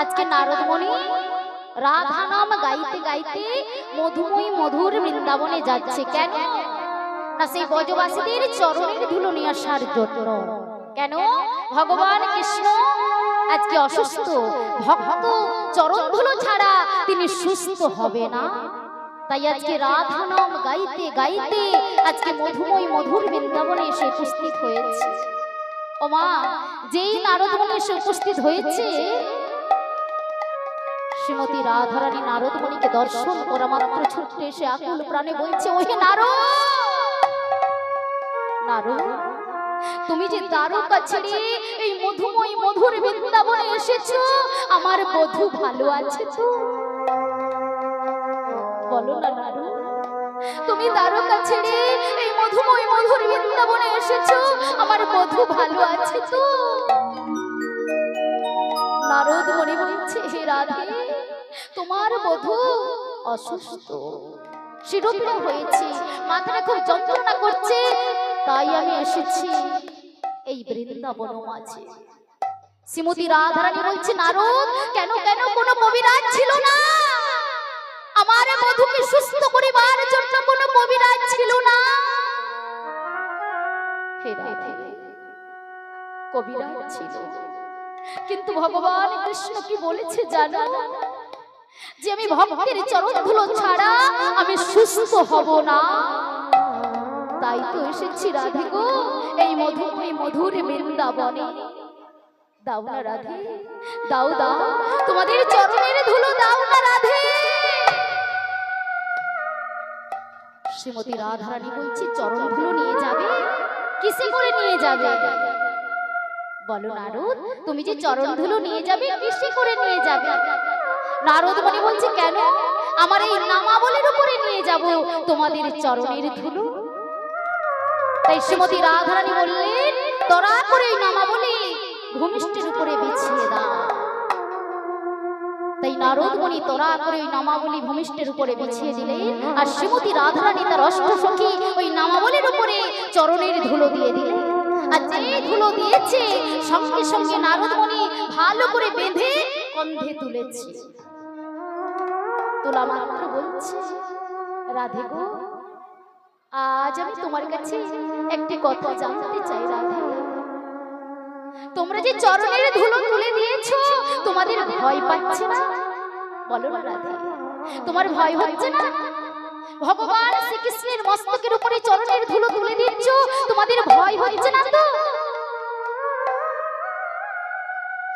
আজকে নারদমণি গাইতে গাইতে মধুর বৃন্দাবনে যাচ্ছে। কেন? না, সেই ব্রজবাসীদের চরণের ধুলো নিয়ে আসার জন্য। কেন? ভগবান কৃষ্ণ আজকে অসুস্থ। ভক্ত চরণ ধুলো ছাড়া তিনি সুস্থ হবে না। তাই আজকে রাধা নাম গাইতে গাইতে আজকে মধুময় মধুর বৃন্দাবনে এসে উপস্থিত হয়েছে। ও মা, যেই নারদমণি এসে উপস্থিত হয়েছে, শ্রীমতী রাধারানী নারদমণিকে দর্শন করা মাত্র ছুটে এসে আকুল প্রাণে বলছে, ওহে নারদ! নারদ, তুমি যে দ্বারকা ছেড়ে এই মধুময় মধুর বৃন্দাবনে এসেছ, আমার বধূ ভালো আছে তো? বলো না নারদ তুমি দ্বারকা ছেড়ে এই মধুময় মধুর বৃন্দাবনে এসেছ। আমার বধূ ভালো আছে তো? নারদ মনে বলছে, হে রাধে, তোমার অসুস্থ। হয়েছে, মাথাটা খুব যন্ত্রণা করছে, তাই আমি এসেছি এই বৃন্দাবন মাঝে। শ্রীমতী রাধারানী বলছে, নারদ, কেন কেন কোনো কবিরাজ ছিল না? আমার বধূকে সুস্থ করিবার জন্য কোনো কবিরাজ ছিল না। হে রাধে, কবিরাজ ছিল। কিন্তু ভগবান কৃষ্ণ কি বলেছে যে আমি ভক্তের চরণ ধুলো ছাড়া আমি সুস্থ হব না। তাই তো এসেছি রাধে গো, এই মধুময় মধুর বৃন্দাবনে। দাও না রাধে, দাও দাও। তোমাদের চরণের ধুলো দাও না রাধে। শ্রীমতী রাধারানী বলছি চরণ ধুলো নিয়ে যাবে? কিসে করে নিয়ে যাবে? বলো নারদ তুমি যে চরণ ধুলো নিয়ে যাবে কিসে করে নিয়ে যাবে? নারদ মনে বলছে কেন? আমার এই নামাবলীর উপরে নিয়ে যাব? তোমাদের চরণের ধুলো? তাই শ্রীমতী রাধারানী বললেন তরা করে এই নামাবলী ভূমিষ্ঠের উপরে বিছিয়ে দাও। তাই নারদ তোরা করে ওই নামাবলী ভূমিষ্ঠের উপরে বিছিয়ে দিলেন, আর শ্রীমতী রাধারানী তার অষ্টসখী ওই নামাবলীর উপরে চরণের ধুলো দিয়ে দিলেন। আর যে ধুলো দিয়েছে, সঙ্গে সঙ্গে নারদ ভালো করে বেঁধে কন্ধে তুলেছে। তোলা মাত্র বলছে, রাধে গো, আজ আমি তোমার কাছে একটি কথা জানতে চাই, রাধে। তোমরা যে চরণের ধুলো তুলে দিয়েছ, তোমাদের ভয় পাচ্ছে না? বলো রাধে। তোমার ভয় হচ্ছে না? ভগবান শ্রীকৃষ্ণের মস্তকের উপরে চরণের ধুলো তুলে দিচ্ছ তোমাদের ভয় হচ্ছে না তো?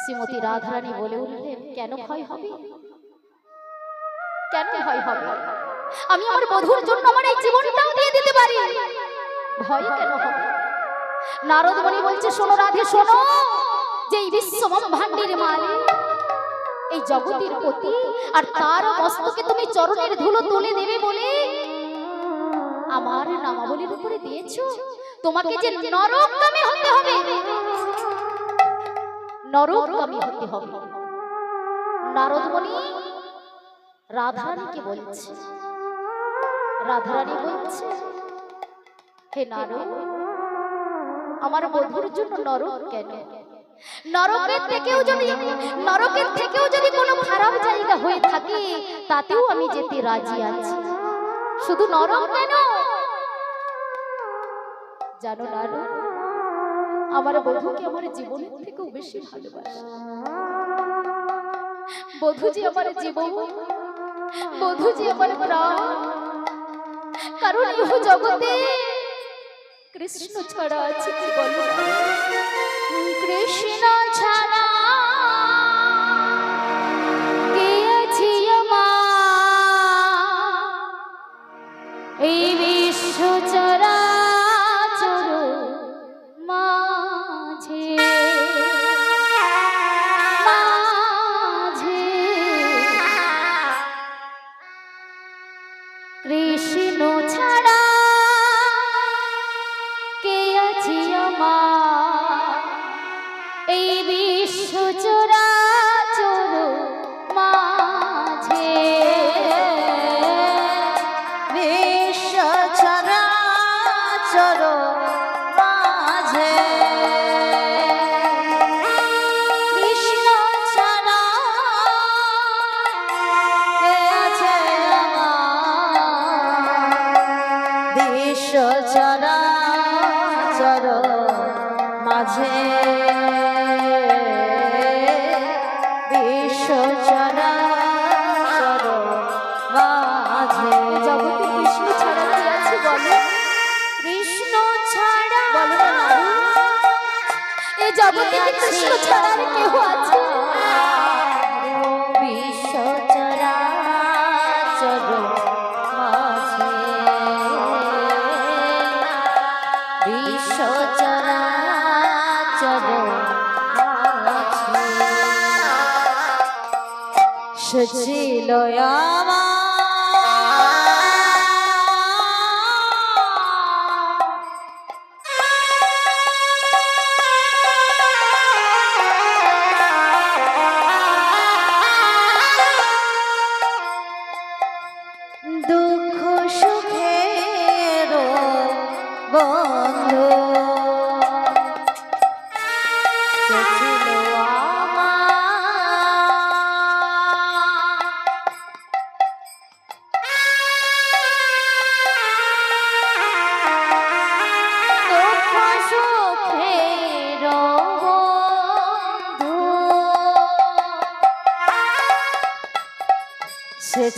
শ্রীমতী রাধারানী বলে উঠলেন, কেন ভয় হবে? কেন ভয় হবে? আমি আমার বধুর জন্য আমার এই জীবনটাও দিয়ে দিতে পারি। ভয় কেন হবে? নারদ মণি বলছে, শোনো রাধে, শোনো। যে এই বিশ্ব ব্রহ্মাণ্ডের মালিক, এই জগতের পতি আর তার মস্তকে তুমি চরণের ধুলো তুলে দেবে বলে আমার নামাবলীর উপরে দিয়েছ। তোমাকে যে নরকগামী হতে হবে, নরকগামী হতে হবে। নারদ মণি রাধারানীকে বলছে, রাধারানী বলছে, হে নারদ আমার বধুর জন্য নরক কেন? নরকের থেকেও যদি নরকের থেকেও যদি কোনো খারাপ জায়গা হয়ে থাকে, তাতেও আমি যেতে রাজি আছি। শুধু নরক কেন? জানো নারদ আমার বধুকে আমার জীবনের থেকেও বেশি ভালোবাসে? বধু আমার জীবন, বধু আমার প্রাণ, কারণ ইহ জগতে কৃষ্ণ ছাড়া আছে কি বলো? কৃষ্ণ ছাড়া কৃষ্ণ ছাড়া আর কেহ আছে। সচিলয়া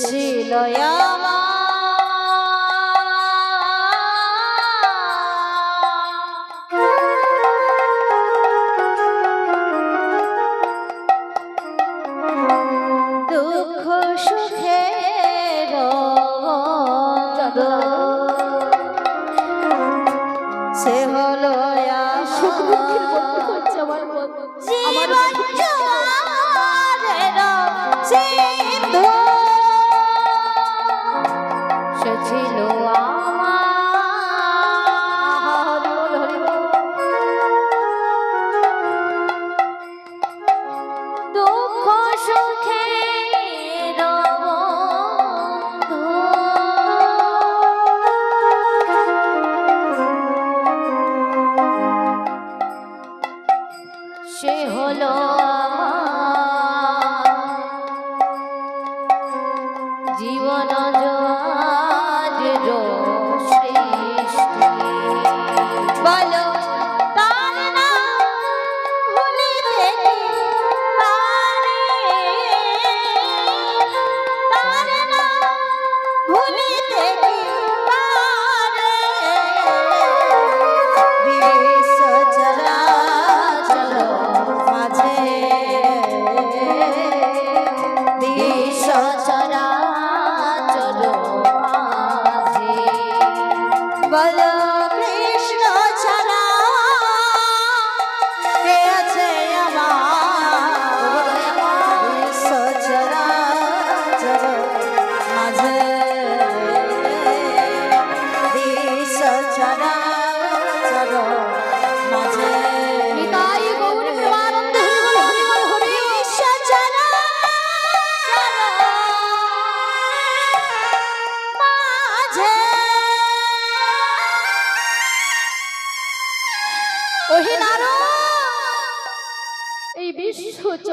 ছিল আমার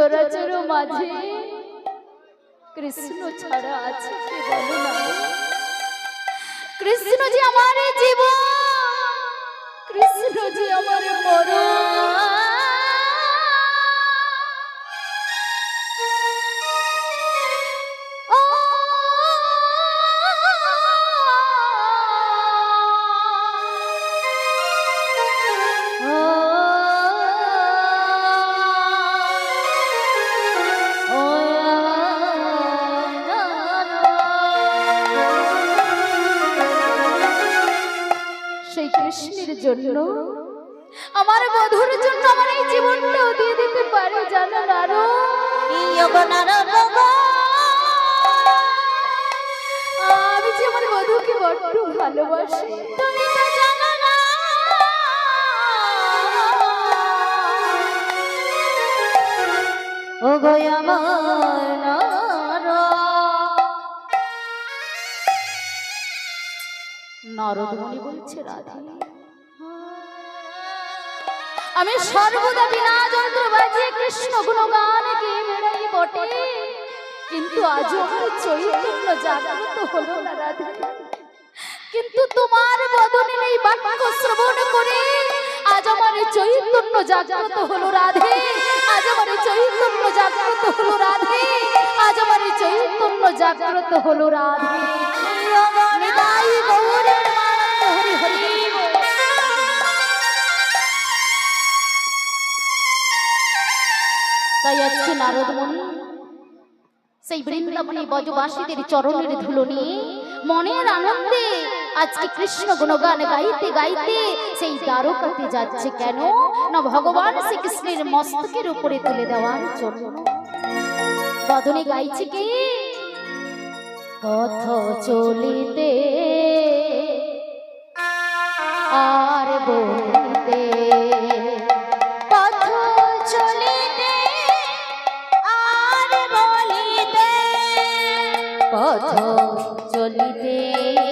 চরাচর মাঝে। কৃষ্ণ ছাড়া আছে কি বলো না? কৃষ্ণ যে আমার জীবন, কৃষ্ণ যে আমার মরণ। আমার বধুর জন্য আমার এই জীবনটাও দিয়ে দিতে পারো জানো নারো? আমি যে আমার বধুকে বড্ড ভালোবাসি। আমার নরদমণি বলছে রাধা আমি সর্বদা বিনা যন্ত্র বাজিয়ে কৃষ্ণ গুণগান গিয়ে বেড়াই বটে। কিন্তু আজ আমার চৈতন্য জাগ্রত হলো না রাধে। কিন্তু তোমার বদনে এই বাক্য শ্রবণ করে, আজ আমার চৈতন্য জাগ্রত হলো রাধে। আজ আমার চৈতন্য জাগ্রত হলো রাধে। আজ আমার চৈতন্য জাগ্রত হলো রাধে। নিতাই বউ তাই আজকে নারদ মুনি সেই বৃন্দাবনে বজবাসীদের চরণের ধুলো নিয়ে মনের আনন্দে আজকে কৃষ্ণ গুণগান গাইতে গাইতে সেই দ্বারকাতে যাচ্ছে কেন? না ভগবান শ্রীকৃষ্ণের মস্তকের উপরে তুলে দেওয়ার জন্য। বদনে গাইছে কি? পথ চলিতে আর বলিতে পথ চলিতে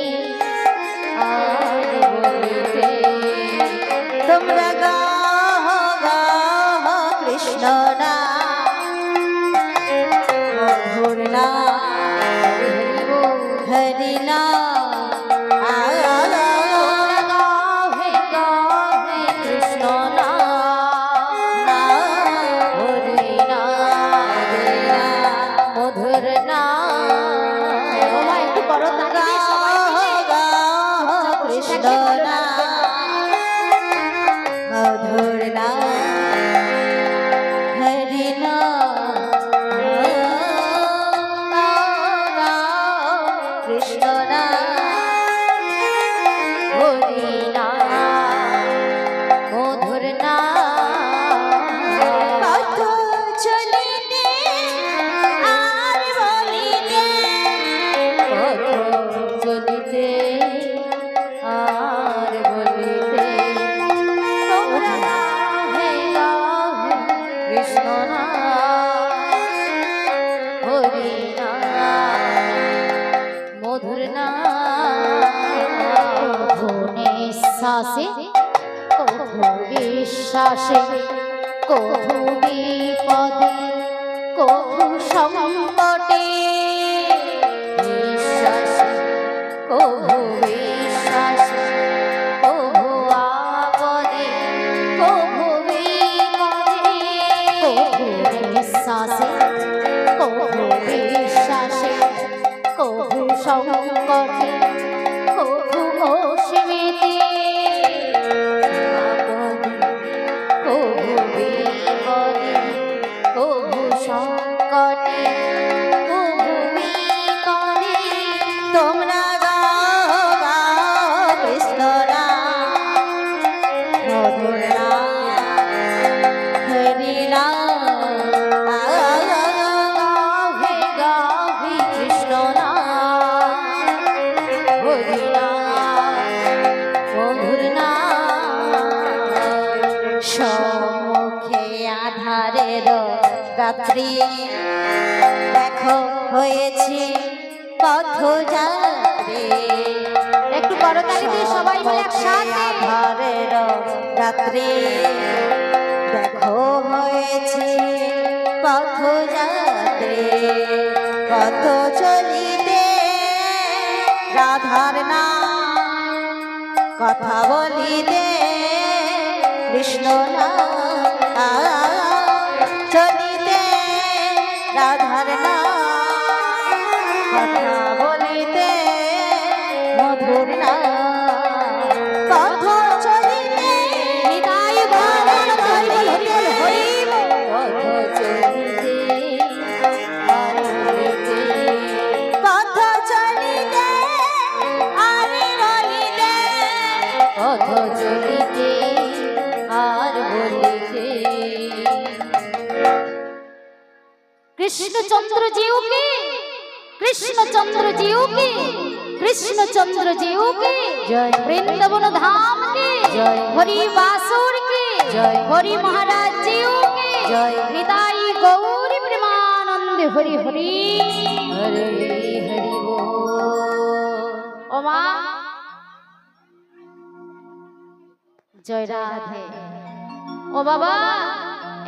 চলিতে 唱首《勇哥》。হয়েছে পথ যাত্রী একটু করতালি দিয়ে সবাই মিলে একসাথে। আধারের রাত্রি দেখো হয়েছে পথ যাত্রী পথ চলিতে রাধার নাম কথা বলিতে কৃষ্ণ নাম। কৃষ্ণচন্দ্র জিউকে কৃষ্ণচন্দ্র জিউকে কৃষ্ণচন্দ্র জিউকে জয় বৃন্দাবন ধাম কে জয় হরি বাসুর কে জয় হরি মহারাজ জিউকে জয় নিতাই গৌরী প্রেমানন্দে হরি হরি। হরে হরি ও মা। জয় রাধে। ও বাবা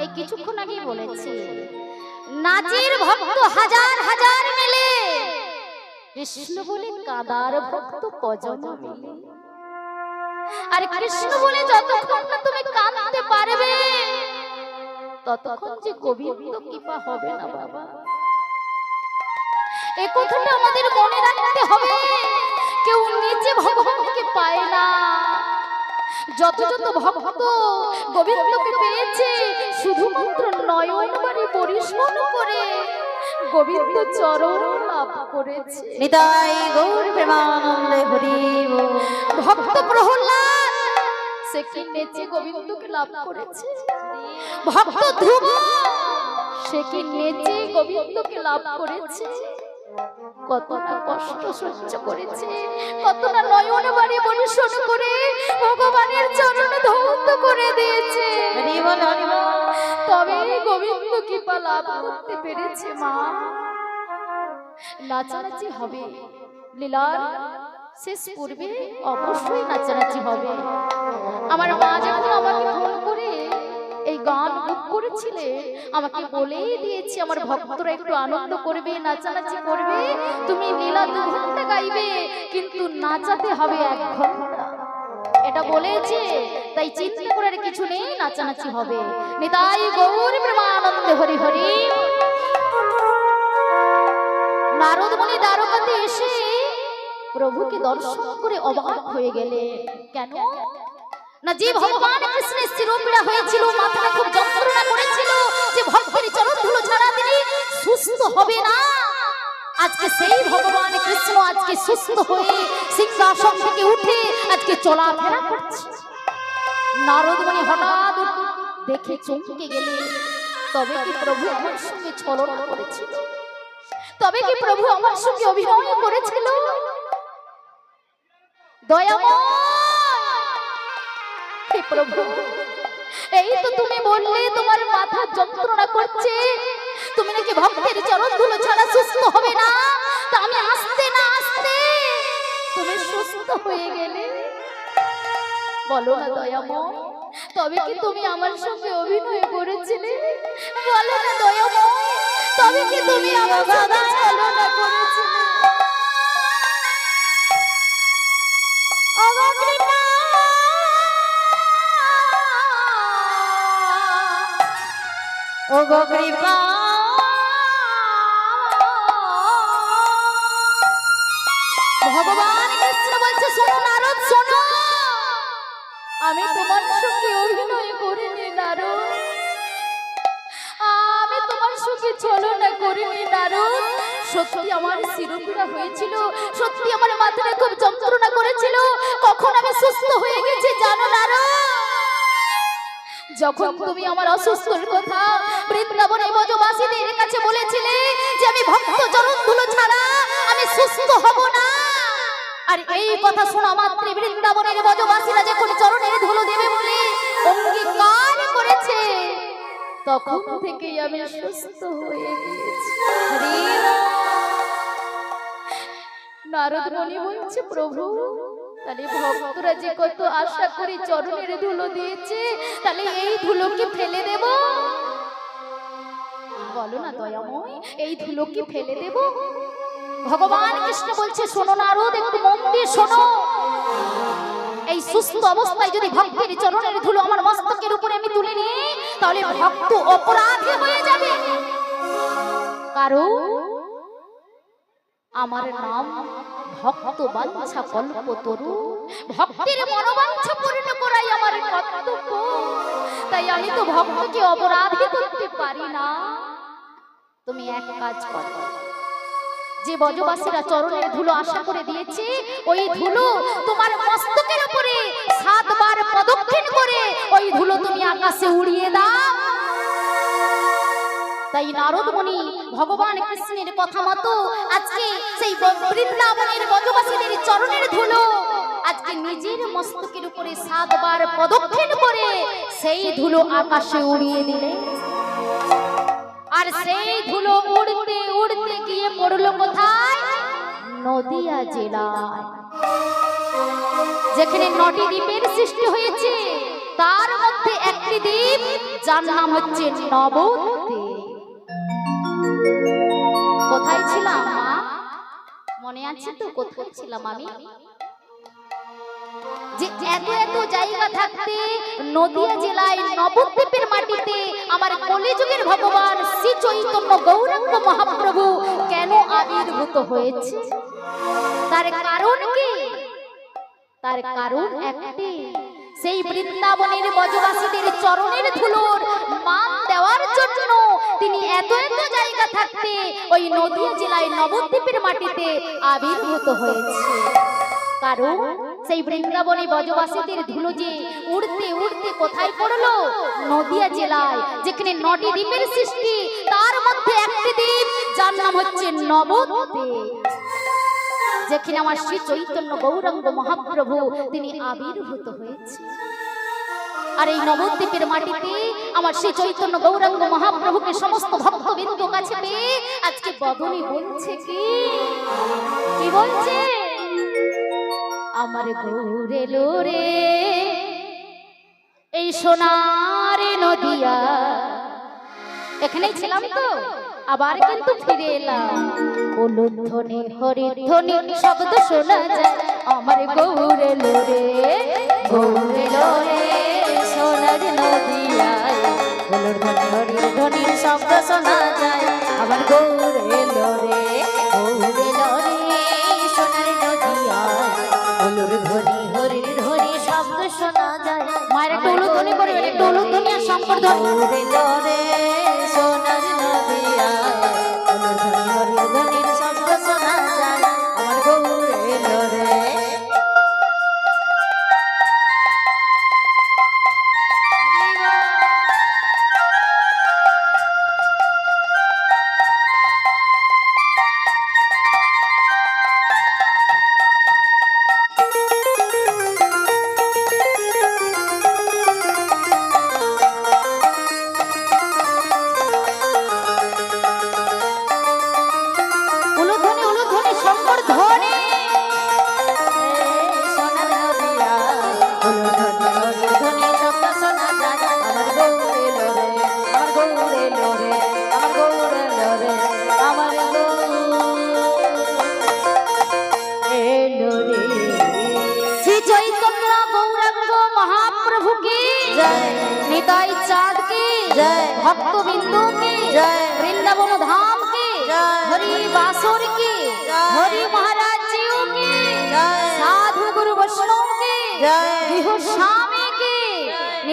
এই কিছুক্ষণ আগেই বলেছি নাচের ভক্ত হাজার হাজার মেলে। কৃষ্ণ বলে কাদার ভক্ত কজন মিলে? আর কৃষ্ণ বলে যতক্ষণ না তুমি কাঁদতে পারবে ততক্ষণ যে গোবিন্দ কৃপা হবে না বাবা। এ কথাটা আমাদের মনে রাখতে হবে। কেউ নিজে ভগবানকে পায় না। যত যত ভক্ত গোবিন্দকে পেয়েছে শুধুমাত্র নয়ন বাড়ি পরিশ্রম করে গোবিন্দ চরণ লাভ করেছে। নিতাই গৌর প্রেমানন্দে হরি। ভক্ত প্রহ্লাদ সে কি নেচে গোবিন্দকে লাভ করেছে? ভক্ত ধ্রুব সে কি নেচে গোবিন্দকে লাভ করেছে? কতটা কষ্ট সহ্য করেছে কতটা নয়ন বাড়ি পরিশোধ করে ভগবানের চরণ ধৌত করে দিয়েছে। তবে গোবিন্দ কৃপা লাভ করতে পেরেছে মা। নাচানাচি হবে। লীলার শেষ পূর্বে অবশ্যই নাচানাচি হবে। আমার মা যখন আমাকে ফোন করে গান বুক করেছিলে? আমাকে বলেই দিয়েছি, আমার ভক্তরা একটু আনন্দ করবে, নাচানাচি করবে। তুমি লীলা দু ঘণ্টা গাইবে, কিন্তু নাচাতে হবে এক ঘণ্টা। এটা বলেছে, তাই চিন্তা করার কিছু নেই, নাচানাচি হবে। নিতাই গৌর প্রেমানন্দে হরি হরি। নারদ মুনি দ্বারকাতে এসে প্রভুকে দর্শন করে অবাক হয়ে গেলে কেন? না যে ভগবান কৃষ্ণের শিরোপীড়া হয়েছিল, মাথাটা খুব যন্ত্রণা করেছিল যে ভক্তের চরণ ধুলো ছাড়া তিনি সুস্থ হবে না। আজকে সেই ভগবান কৃষ্ণ আজকে সুস্থ হয়ে সিংহাসন থেকে উঠে আজকে চলাফেরা করছে। নারদ মুনি হঠাৎ দেখে চমকে গেলে, তবে কি প্রভু আমার সঙ্গে ছলনা করেছিল? তবে কি প্রভু আমার সঙ্গে অভিনয় করেছিল? দয়াময় হে প্রভু, এই তো তুমি বললে তোমার মাথা যন্ত্রণা করছে। তুমি নাকি ভক্তের চরণ ধুলো ছাড়া সুস্থ হবে না? তা আমি আসতে না আসতে, তুমি সুস্থ হয়ে গেলে? বলো না দয়াময়, তবে কি তুমি আমার সঙ্গে অভিনয় করেছিলে? বলো না দয়াময়, তবে কি তুমি আমার সঙ্গে ছলনা করেছিলে? ওগো ভগবান কৃষ্ণ বলছে, শোনো নারদ, শোনো। আমি তোমার সঙ্গে অভিনয় করিনি, নারদ। আমি তোমার সঙ্গে ছলনা করিনি, নারদ। সত্যি আমার শিরোপীড়া হয়েছিল, সত্যি আমার মাথাটা খুব যন্ত্রণা করেছিল। কখন আমি সুস্থ হয়ে গেছি, জানো, নারদ? যখন তুমি আমার অসুস্থর কথা বৃন্দাবনে বজবাসীদের কাছে বলেছিলে যে আমি ভক্ত চরণ ধুলো ছাড়া আমি সুস্থ হব না। আর এই কথা শোনা মাত্রে বৃন্দাবনের বজবাসীরা যখন চরণের ধুলো দেবে বলে অঙ্গীকার করেছে তখন থেকেই আমি সুস্থ হয়ে গিয়েছি। নারদ মনি বলছে প্রভু তাহলে ভক্তরা যে কত আশা করে চরণের ধুলো দিয়েছে, তাহলে এই ধুলোকে ফেলে দেব। বলো না দয়াময়, এই ধুলোকে ফেলে দেব। ভগবান কৃষ্ণ বলছে, শোনো নারদ, একটু মন দিয়ে শোনো। এই সুস্থ অবস্থায় যদি ভক্তের চরণের ধুলো আমার মস্তকের উপরে আমি তুলে নিই, তাহলে ভক্ত অপরাধী হয়ে যাবে। কারণ আমার নাম ভক্ত বাঞ্ছা কল্প তরু। ভক্তের মনোবাঞ্ছা পূর্ণ করাই আমার কর্তব্য। তাই আমি তো ভক্তকে অপরাধী করতে পারি না। তুমি এক কাজ করো। যে বজবাসীরা চরণের ধুলো আশা করে দিয়েছে, ওই ধুলো তোমার মস্তকের উপরে সাতবার প্রদক্ষিণ করে ওই ধুলো তুমি আকাশে উড়িয়ে দাও। তাই নারদ মুনি ভগবান কৃষ্ণের কথা মতো আজকে সেই বৃন্দাবনের বনবাসীদের চরণের ধুলো আজকে নিজের মস্তকের উপরে সাতবার প্রদক্ষিণ করে সেই ধুলো আকাশে উড়িয়ে দিলে। আর সেই ধুলো উড়তে উড়তে গিয়ে পড়ল কোথায়? নদিয়া জেলায়। যেখানে নটি দ্বীপের সৃষ্টি হয়েছে, তার মধ্যে একটি দ্বীপ, যার নাম হচ্ছে নবদ্বীপ কোথায় ছিলাম মা? মনে আছে তো কোথায় ছিলাম আমি? যে এত এত জায়গা থাকতে নদিয়া জেলায় নবদ্বীপের মাটিতে আমার কলিযুগের ভগবান শ্রী চৈতন্য গৌরাঙ্গ মহাপ্রভু কেন আবির্ভূত হয়েছে? তার কারণ কি? তার কারণ একটি। সেই বৃন্দাবনের বজবাসীদের চরণের ধুলোর মান দেওয়ার জন্য তিনি এত এত জায়গা থাকতে ওই নদিয়া জেলায় নবদ্বীপের মাটিতে আবির্ভূত হয়েছে। কারণ সেই বৃন্দাবনে বজবাসীদের ধুলো যে উড়তে উড়তে কোথায় পড়ল? নদিয়া জেলায়, যেখানে নটি দ্বীপের সৃষ্টি, তার মধ্যে একটি দ্বীপ, যার নাম হচ্ছে নবদ্বীপ। যেখানে আমার শ্রী চৈতন্য গৌরাঙ্গ মহাপ্রভু, তিনি আবির্ভূত হয়েছে। আর এই নবদ্বীপের মাটিতে আমার শ্রী চৈতন্য গৌরাঙ্গ মহাপ্রভুকে সমস্ত ভক্তবৃন্দ কাছে পেয়ে আজকে বদনী বলছে কি? কি বলছে? আমার গৌরে লোরে, এই সোনার নদিয়া। এখানেই ছিলাম তো? আবার কিন্তু ফিরে এলাম। উলুধ্বনি হরিধ্বনি শব্দ শোনা যায়। আমার গৌরে লোরে গৌরে লোরে সোনার নদিয়ায়। হলুর ধ্বনি, হরি ধ্বনির শব্দ শোনা যায়।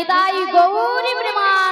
বৈষ্ণব কি জয় গৃহ